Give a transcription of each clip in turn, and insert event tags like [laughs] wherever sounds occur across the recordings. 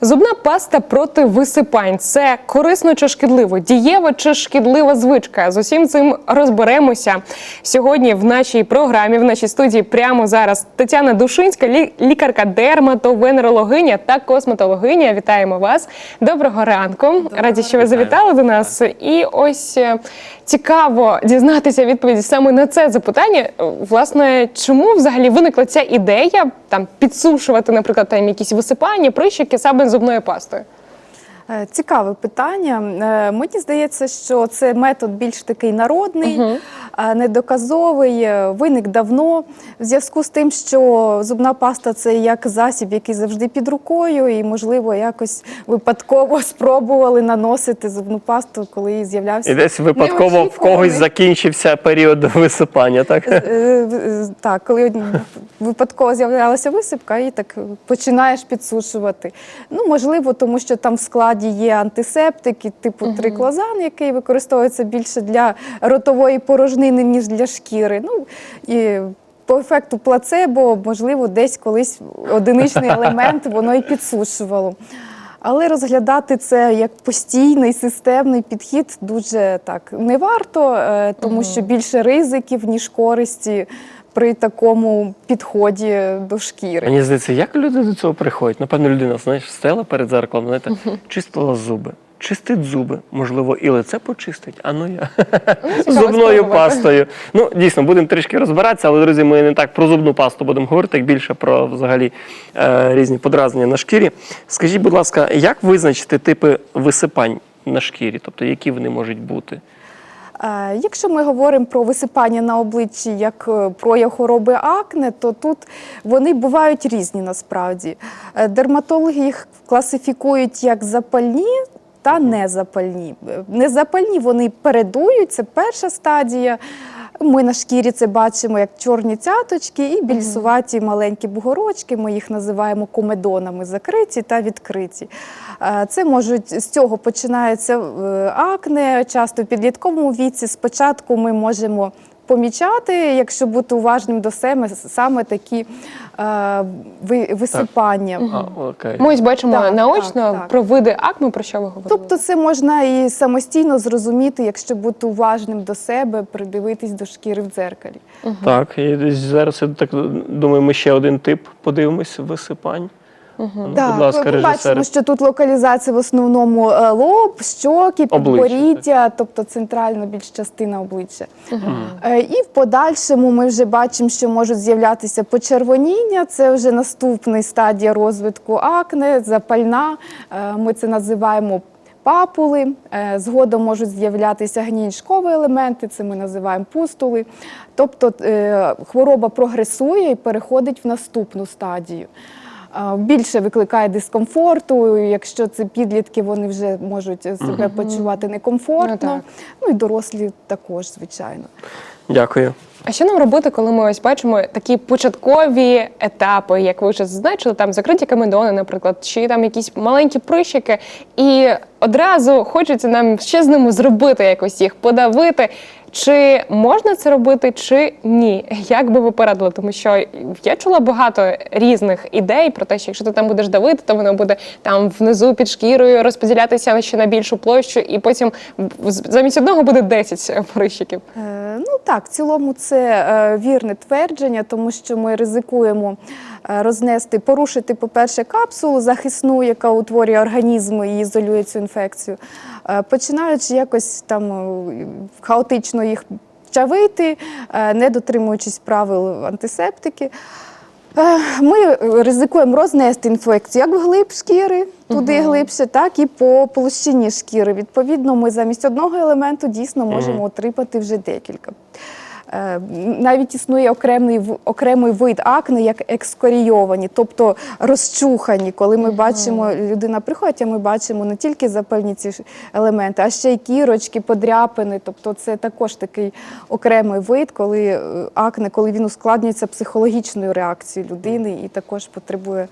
Зубна паста проти висипань це корисно чи шкідливо, дієва чи шкідлива звичка. З усім цим розберемося сьогодні в нашій програмі, в нашій студії прямо зараз Тетяна Душинська, лікарка дерматовенерологиня та косметологиня. Вітаємо вас. Доброго ранку. Раді, що ви завітали до нас. І ось е, цікаво дізнатися відповіді саме на це запитання. Власне, чому взагалі виникла ця ідея там підсушувати, наприклад, там якісь висипання, прищики саме зубною пастою? пасти? Цікаве питання. Е, Мені здається, що це метод більш такий народний, е, недоказовий, е, виник давно. В зв'язку з тим, що зубна паста це як засіб, який завжди під рукою, і, можливо, якось випадково [laughs] спробували наносити зубну пасту, коли з'являвся. І десь випадково в когось закінчився період [laughs] висипання, так? Е, е, Так, коли випадково з'являлася висипка, і так починаєш підсушувати. Ну, можливо, тому що там в складі є антисептики, типу триклозан, який використовується більше для ротової порожнини, ніж для шкіри. Ну, і по ефекту плацебо, можливо, десь колись одиничний [laughs] елемент воно і підсушувало. Але розглядати це як постійний системний підхід дуже так не варто, е, тому що більше ризиків, ніж користі при такому підході до шкіри. Мені здається, як люди до цього приходять? Напевно, людина, знаєш, стела перед зеркалом, знаєте, [laughs] чистила зуби. Чистить зуби, можливо, і лице почистить, а ну я [laughs] зубною пастою. Ну, дійсно, будемо трішки розбиратися, але, друзі, ми не так про зубну пасту будемо говорити, як більше про взагалі е, різні подразнення на шкірі. Скажіть, будь ласка, як визначити типи висипань на шкірі? Тобто, які вони можуть бути? Е, Якщо ми говоримо про висипання на обличчі як е, прояв хвороби акне, то тут вони бувають різні насправді. Дерматологи їх класифікують як запальні. Та незапальні. Незапальні вони передують, це перша стадія. Ми на шкірі це бачимо як чорні цяточки і більсуваті маленькі бугорочки. Ми їх називаємо комедонами закриті та відкриті. Е, Це можуть з цього починається е, акне, часто в підлітковому віці. Спочатку ми можемо помічати, якщо бути уважним до себе, саме такі е, ви- висипання. А, окей. Ми ось бачимо Так, наочно так, так. про види акне, про що ви говорили. Тобто це можна і самостійно зрозуміти, якщо бути уважним до себе, придивитись до шкіри в дзеркалі. Так, і десь зараз я так думаю, ми ще один тип подивимось висипань. Ну, Так, будь ласка, ми бачимо, що тут локалізація в основному е, лоб, щоки, підборіддя, тобто центральна більш частина обличчя. Е, І в подальшому ми вже бачимо, що можуть з'являтися почервоніння. Це вже наступна стадія розвитку акне, запальна. Е, Ми це називаємо. Папули, згодом можуть з'являтися гнійшкові елементи, це ми називаємо пустули. Тобто хвороба прогресує і переходить в наступну стадію. Більше викликає дискомфорту. Якщо це підлітки, вони вже можуть себе почувати некомфортно. Ну, Ну, і дорослі також, звичайно. Дякую. А що нам робити, коли ми ось бачимо такі початкові етапи, як ви вже зазначили, там закриті камедони, наприклад, чи там якісь маленькі прищики, і одразу хочеться нам ще з ними зробити якось їх подавити. Чи можна це робити, чи ні? Як би ви порадили? Тому що я чула багато різних ідей про те, що якщо ти там будеш давити, то воно буде там внизу під шкірою розподілятися ще на більшу площу, і потім замість одного буде 10 прищиків. Е, Ну так, в цілому це е, вірне твердження, тому що ми ризикуємо е, рознести, порушити, по-перше, капсулу захисну, яка утворює організм і ізолює цю інфекцію, Е, починаючи якось там е, хаотично їх чавити, е, не дотримуючись правил антисептики. Ми ризикуємо рознести інфекцію як вглиб шкіри, туди глибше, так і по площині шкіри. Відповідно, ми замість одного елементу дійсно можемо отримати вже декілька. Е, Навіть існує окремий, окремий вид акне, як екскорійовані, тобто розчухані. Коли ми бачимо, людина приходить, а ми бачимо не тільки запальні ці елементи, а ще й кірочки, подряпини. Тобто це також такий окремий вид, коли е, акне, коли він ускладнюється психологічною реакцією людини і також потребує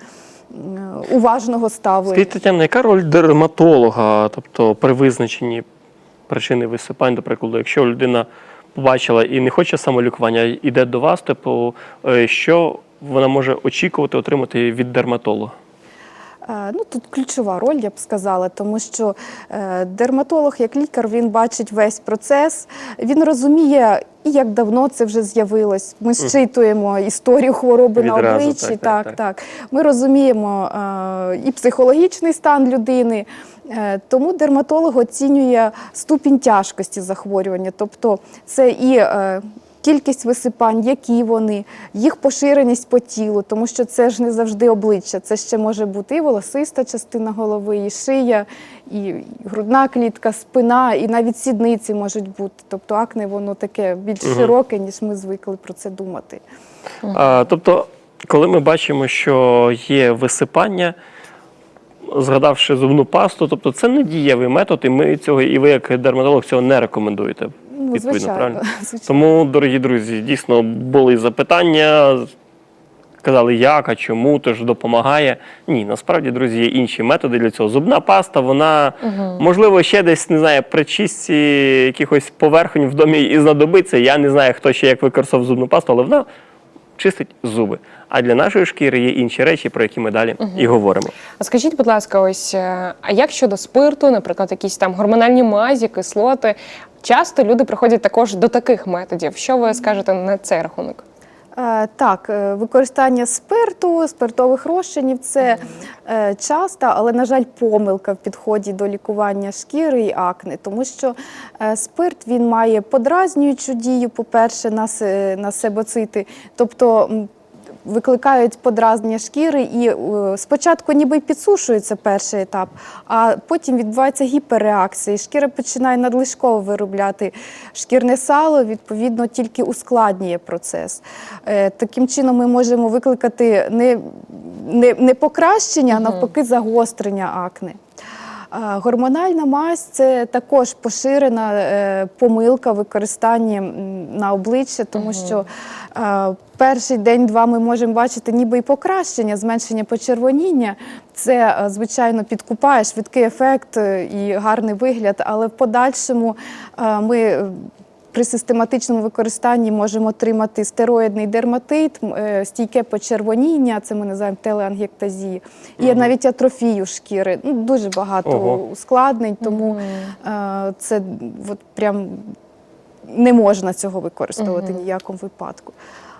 уважного ставлення. Скажіть, Тетяна, яка роль дерматолога, тобто при визначенні причини висипань, до прикладу, якщо людина побачила і не хоче самолікування, йде до вас, типу, е, що вона може очікувати отримати від дерматолога? Е, Ну, тут ключова роль, я б сказала, тому що е, дерматолог, як лікар, він бачить весь процес, він розуміє, і як давно це вже з'явилось. Ми зчитуємо історію хвороби на обличчі. так, так, так, так. так. Ми розуміємо е, і психологічний стан людини. Е, Тому дерматолог оцінює ступінь тяжкості захворювання, тобто це і е, кількість висипань, які вони, їх поширеність по тілу, тому що це ж не завжди обличчя, це ще може бути і волосиста частина голови, і шия, і грудна клітка, спина, і навіть сідниці можуть бути. Тобто акне воно таке більш широке, ніж ми звикли про це думати. А, тобто, коли ми бачимо, що є висипання, згадавши зубну пасту, тобто це не дієвий метод, і ми цього, і ви, як дерматолог, цього не рекомендуєте. Ну, Відповідно, звичайно, правильно? [laughs] звичайно. Тому, дорогі друзі, дійсно були запитання. Казали, як, а чому, то ж допомагає. Ні, насправді, друзі, є інші методи для цього. Зубна паста, вона можливо ще десь не знаю, при чистці якихось поверхонь в домі і знадобиться. Я не знаю, хто ще як використав зубну пасту, але вона чистить зуби. А для нашої шкіри є інші речі, про які ми далі і говоримо. А скажіть, будь ласка, ось е, а як щодо спирту, наприклад, якісь там гормональні мазі, кислоти? Часто люди приходять також до таких методів. Що ви скажете на цей рахунок? Е, Так, е, використання спирту, спиртових розчинів це е, часто, але, на жаль, помилка в підході до лікування шкіри і акне, тому що спирт він має подразнюючу дію, по-перше, на, се- на себоцити, тобто викликають подразнення шкіри, і е, спочатку ніби підсушується перший етап, а потім відбувається гіперреакція. і Шкіра починає надлишково виробляти шкірне сало, відповідно, тільки ускладнює процес. Е, Таким чином, ми можемо викликати не, не, не покращення, а навпаки, загострення акне. Гормональна мазь це також поширена е, помилка використання на обличчя, тому що е, перший день-два ми можемо бачити ніби і покращення, зменшення почервоніння. Це, е, звичайно, підкупає швидкий ефект е, і гарний вигляд, але в подальшому ми. При систематичному використанні можемо отримати стероїдний дерматит, е, стійке почервоніння, це ми називаємо телеангектазії, і навіть атрофію шкіри. Ну, дуже багато Ого. ускладнень, тому угу. це от прям не можна цього використовувати угу. в ніякому випадку.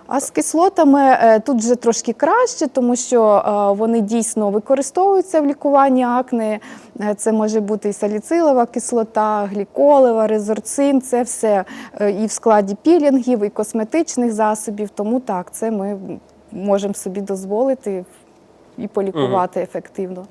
А з кислотами е, тут вже трошки краще, тому що е, вони дійсно використовуються в лікуванні акне. Е, Це може бути і саліцилова кислота, гліколева, резорцин, це все і в складі пілінгів, і косметичних засобів. Тому так, це ми можемо собі дозволити і полікувати ефективно.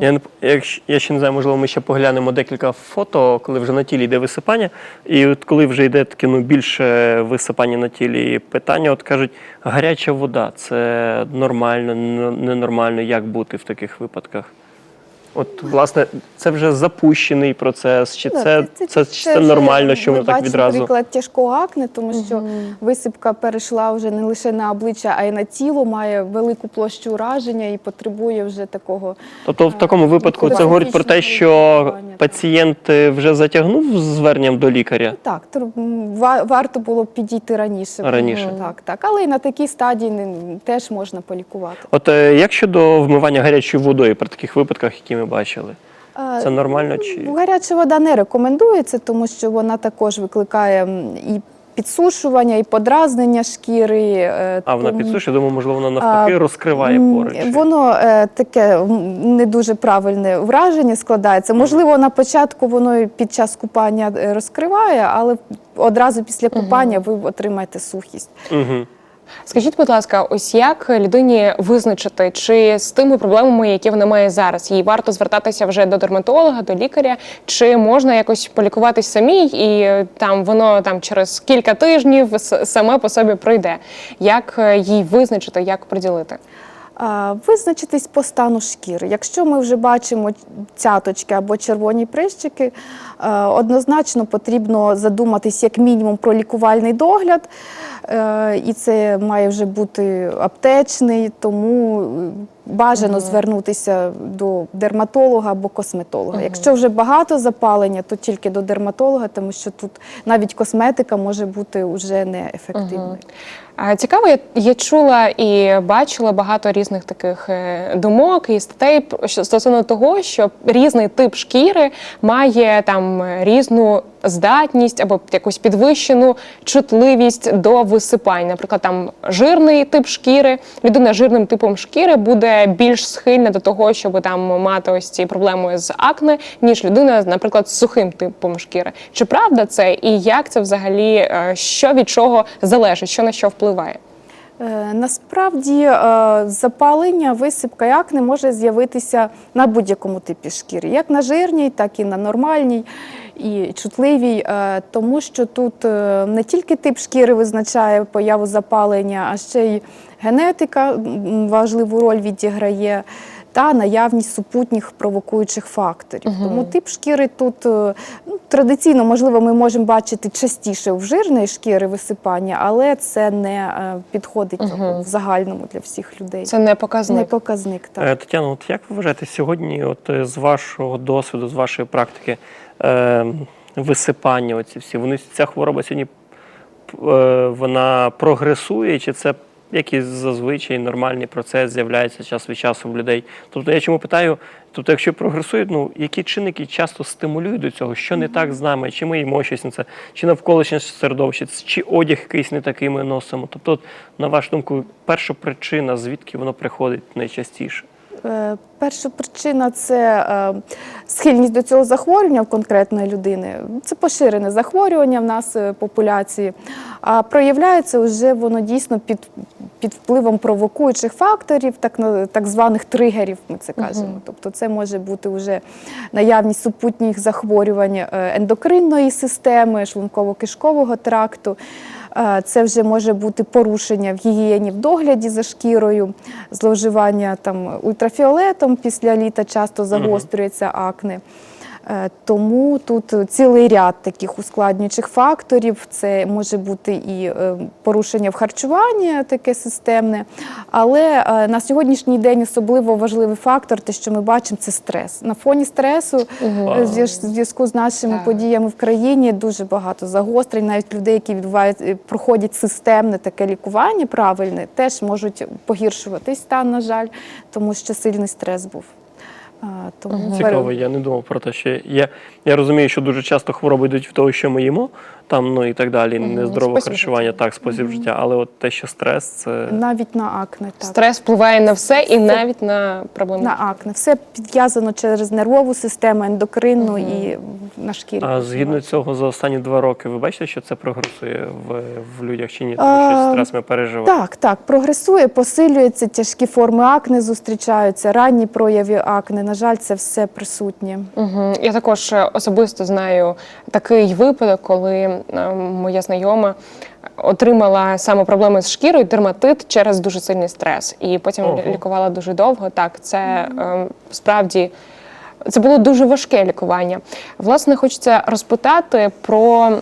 Я, не, якщо- я ще не знаю, можливо, ми ще поглянемо декілька фото, коли вже на тілі йде висипання. І от коли вже йде таке ну, більше висипання на тілі, питання, от кажуть, гаряча вода це нормально, ненормально, як бути в таких випадках? От, власне, це вже запущений процес, чи Да, це, це, це, вже нормально, що ми воно так відразу? приклад тяжкого акне, тому що висипка перейшла вже не лише на обличчя, а й на тіло, має велику площу ураження і потребує вже такого. Тобто в такому випадку це говорить про те, що пацієнт е, вже затягнув з зверненням до лікаря. Ну, Так, варто було підійти раніше. Раніше. Так, так. Але і на такій стадії не- теж можна полікувати. От е, як щодо вмивання гарячою водою при таких випадках, які ми бачили? Е, Це нормально чи Ну, Гаряча вода не рекомендується, тому що вона також викликає і підсушування, і подразнення шкіри. е, а вона підсушує? Думаю, можливо, вона навпаки А, розкриває пори. чи- Воно е, таке не дуже правильне враження складається. Можливо, на початку воно під час купання розкриває, але одразу після купання ви отримаєте сухість. Мгм. Скажіть, будь ласка, ось як людині визначити, чи з тими проблемами, які вона має зараз, їй варто звертатися вже до дерматолога, до лікаря, чи можна якось полікуватись самій, і е, там воно там через кілька тижнів саме по собі пройде. Як е, їй визначити, як приділити? Визначитись по стану шкіри. Якщо ми вже бачимо цяточки або червоні прищики, однозначно потрібно задуматись як мінімум про лікувальний догляд, е, і це має вже бути аптечний, тому е, Бажано звернутися до дерматолога або косметолога. Якщо вже багато запалення, то тільки до дерматолога, тому що тут навіть косметика може бути вже неефективною. А, Цікаво, я, я чула і бачила багато різних таких е, думок і статей стосовно того, що різний тип шкіри має там е, різну здатність або якусь підвищену чутливість до висипань. Наприклад, там жирний тип шкіри, людина з жирним типом шкіри буде більш схильна до того, щоб там мати ось ці проблеми з акне, ніж людина, наприклад, з сухим типом шкіри. Чи правда це і як це взагалі, е, що від чого залежить, що на що впливає? Е, Насправді е, запалення, висипка і акне може з'явитися на будь-якому типі шкіри, як на жирній, так і на нормальній і чутливій, е, тому що тут не тільки тип шкіри визначає появу запалення, а ще й генетика важливу роль відіграє. Та наявність супутніх провокуючих факторів. Тому тип шкіри тут е, ну, традиційно, можливо, ми можемо бачити частіше в жирної шкіри висипання, але це не е, підходить в загальному для всіх людей. Це не показник. не показник. Так. Е, Тетяно, от як ви вважаєте сьогодні, от з вашого досвіду, з вашої практики, е, висипання, оці всі, вони ця хвороба сьогодні вона прогресує, чи це якийсь зазвичай нормальний процес з'являється час від часу в людей? Тобто я чому питаю? Тобто, якщо прогресують, ну які чинники часто стимулюють до цього, що не так з нами, чи ми їмо щось на це, чи навколишнє середовище, чи одяг якийсь не такий ми носимо? Тобто, на вашу думку, перша причина, звідки воно приходить найчастіше? Е, Перша причина це е, схильність до цього захворювання в конкретної людини. Це поширене захворювання в нас е, популяції. А проявляється вже воно дійсно під, під впливом провокуючих факторів, так, так званих тригерів, ми це кажемо. Тобто це може бути вже наявність супутніх захворювань ендокринної системи, шлунково-кишкового тракту. Е, Це вже може бути порушення в гігієні в догляді за шкірою, зловживання там ультрафіолетом після літа часто загострюється акне. Е, Тому тут цілий ряд таких ускладнюючих факторів. Це може бути і е, порушення в харчуванні, таке системне. Але е, на сьогоднішній день особливо важливий фактор, те, що ми бачимо, це стрес. На фоні стресу в зв'язку з нашими подіями в країні дуже багато загострень. Навіть людей, які відбувають, проходять системне таке лікування правильне, теж можуть погіршувати стан, на жаль, тому що сильний стрес був. Тому Цікаво, я не думав про те, що я, я розумію, що дуже часто хвороби йдуть в того, що ми їмо, там ну і так далі, нездорове харчування, так, спосіб життя. Але от те, що стрес, це навіть на акне так. Стрес впливає на все і навіть на проблеми. На акне. Все підв'язано через нервову систему, ендокринну і на шкірі. а згідно цього за останні два роки, ви бачите, що це прогресує в, в людях чи ні? Тому А, що стрес ми переживаємо. Так, так, прогресує, посилюється, тяжкі форми акне зустрічаються, ранні прояви акне. На жаль, це все присутнє. Угу. Я також е, особисто знаю такий випадок, коли е, моя знайома отримала саме проблеми з шкірою, дерматит через дуже сильний стрес. І потім Ого. лікувала дуже довго. Так, це е, справді. Це було дуже важке лікування. Власне, хочеться розпитати про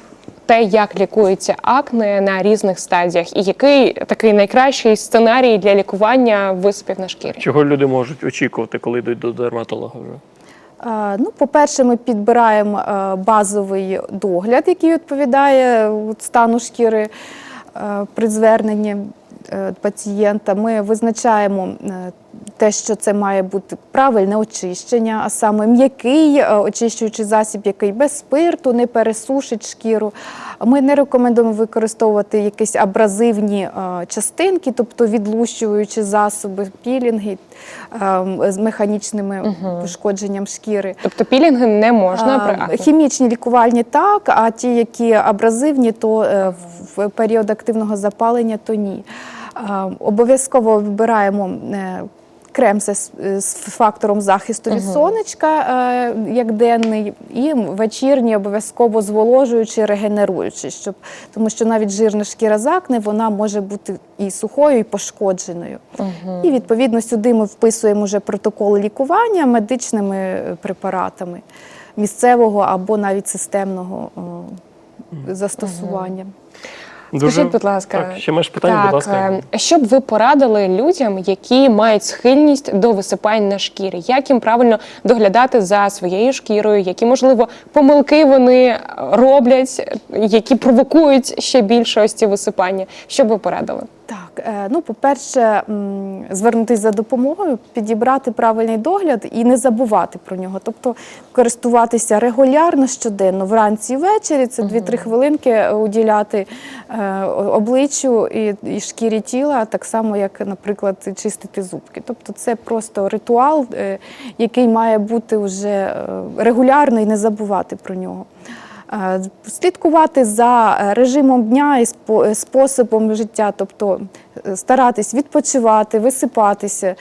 те, як лікується акне на різних стадіях, і який такий найкращий сценарій для лікування висипів на шкірі. Чого люди можуть очікувати, коли йдуть до дерматолога вже? Ну, по-перше, ми підбираємо е, базовий догляд, який відповідає стану шкіри е, при зверненні е, пацієнта. Ми визначаємо е, те, що це має бути правильне очищення, а саме м'який е, очищуючий засіб, який без спирту не пересушить шкіру. Ми не рекомендуємо використовувати якісь абразивні е, частинки, тобто відлущуючі засоби, пілінги е, з механічними пошкодженням шкіри. Тобто пілінги не можна при акне. Хімічні лікувальні так, а ті, які абразивні, то в період активного запалення, то ні. Обов'язково вибираємо крем з, з фактором захисту від сонечка, е, як денний, і вечірній обов'язково зволожуючий, регенеруючий, щоб, тому що навіть жирна шкіра з акне, вона може бути і сухою, і пошкодженою. І відповідно сюди ми вписуємо вже протокол лікування медичними е, препаратами місцевого або навіть системного о, застосування. Скажіть, будь ласка, Так, ще маєш питання, будь ласка. е, що б ви порадили людям, які мають схильність до висипань на шкірі? Як їм правильно доглядати за своєю шкірою? Які можливо помилки вони роблять, які провокують ще більше ось ці висипання? Що б ви порадили? Так, е, ну, по-перше, звернутися за допомогою, підібрати правильний догляд і не забувати про нього. Тобто користуватися регулярно щоденно, вранці і ввечері, це 2-3 хвилинки уділяти е, обличчю і, шкірі тіла, так само, як, наприклад, чистити зубки. Тобто це просто ритуал, е, який має бути вже е, регулярно і не забувати про нього. Е, Слідкувати за е, режимом дня і е, способом життя, тобто старатись відпочивати, висипатися,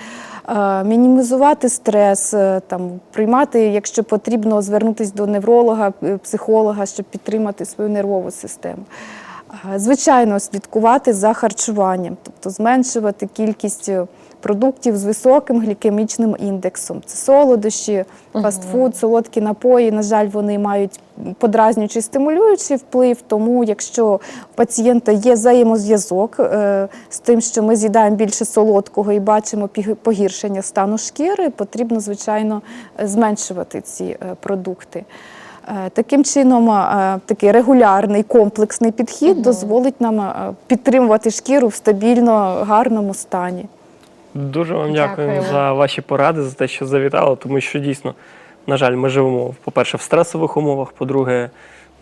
мінімізувати стрес, там, приймати, якщо потрібно, звернутися до невролога, психолога, щоб підтримати свою нервову систему. Звичайно, слідкувати за харчуванням, тобто зменшувати кількість продуктів з високим глікемічним індексом. Це солодощі, фастфуд, солодкі напої. На жаль, вони мають подразнюючий стимулюючий вплив. Тому, якщо у пацієнта є взаємозв'язок е, з тим, що ми з'їдаємо більше солодкого і бачимо погіршення стану шкіри, потрібно, звичайно, зменшувати ці е, продукти. Е, Таким чином, такий регулярний комплексний підхід дозволить нам підтримувати шкіру в стабільно гарному стані. Дуже вам дякую Дякуємо. за ваші поради, за те, що завітали, тому що дійсно, на жаль, ми живемо, по-перше, в стресових умовах, по-друге,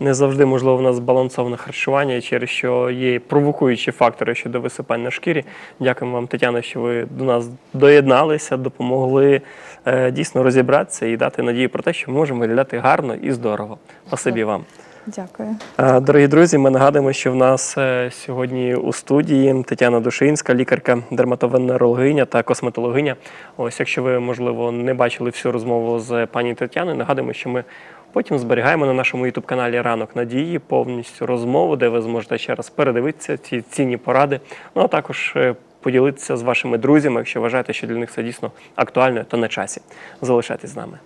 не завжди можливо в нас збалансоване харчування, через що є провокуючі фактори щодо висипань на шкірі. Дякуємо вам, Тетяно, що ви до нас доєдналися, допомогли е, дійсно розібратися і дати надію про те, що ми можемо виглядати гарно і здорово. Спасибі вам. Дякую. Е, Дорогі друзі, ми нагадуємо, що в нас е, сьогодні у студії Тетяна Душинська, лікарка, дерматовенерологиня та косметологиня. Ось, якщо ви, можливо, не бачили всю розмову з пані Тетяною, нагадуємо, що ми потім зберігаємо на нашому youtube каналі Ранок Надії повністю розмову, де ви зможете ще раз передивитися ці цінні поради. Ну а також е, поділитися з вашими друзями, якщо вважаєте, що для них це дійсно актуально та на часі. Залишайтесь з нами.